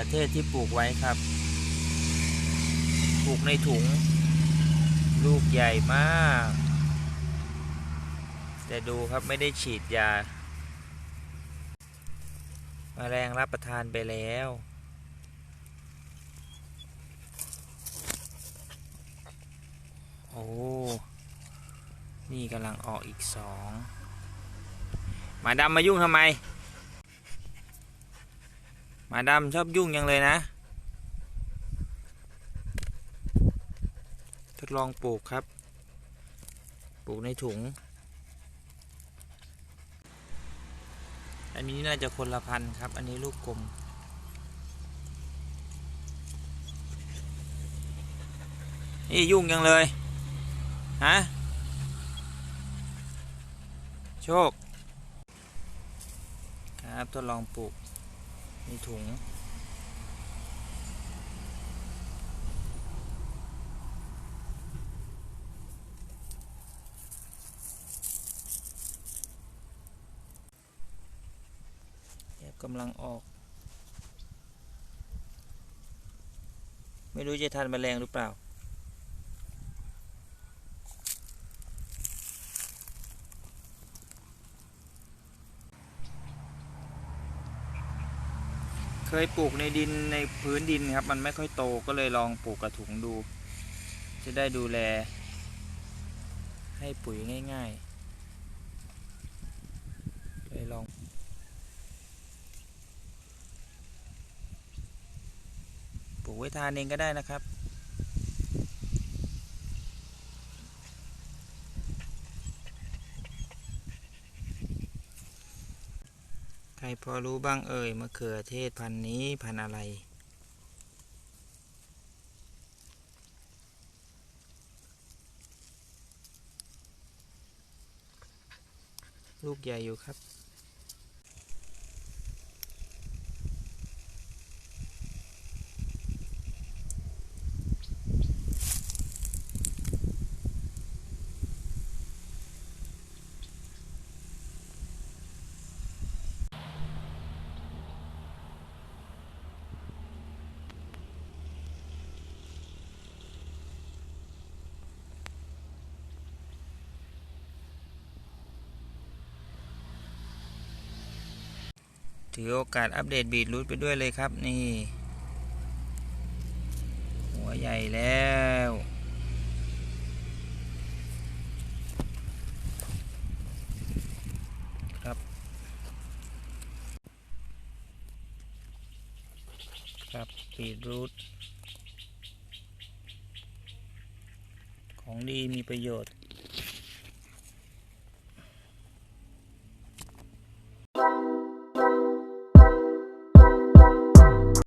อเทศที่ปลูกไว้ครับ ปลูกในถุง ลูกใหญ่มาก แต่ดูครับไม่ได้ฉีดยามาแรงรับประทานไปแล้ว โอ้ นี่กำลังออกอีกสองหมาดำมายุ่งทำไม มาดำชอบยุ่งยังเลยนะ ทดลองปลูกครับ ปลูกในถุง อันนี้น่าจะคนละพันครับ อันนี้ลูกกลมนี่ยุ่งยังเลย ฮะ โชค ครับทดลองปลูก ในถุงแอบกำลังออก ไม่รู้จะทันแมลงหรือเปล่า เคยปลูกในดินในพื้นดินครับ มันไม่ค่อยโตก็เลยลองปลูกกระถุงดู จะได้ดูแล ให้ปุ๋ยง่ายๆเลยลองปลูกไว้ทานเองก็ได้นะครับ ใครพอรู้บ้างเอ่ยมะเขือเทศพันนี้พันอะไร ลูกใหญ่อยู่ครับ ถือโอกาสอัปเดตบีดรูทไปด้วยเลยครับนี่ หัวใหญ่แล้วครับ ครับบีดรูทของดีมีประโยชน์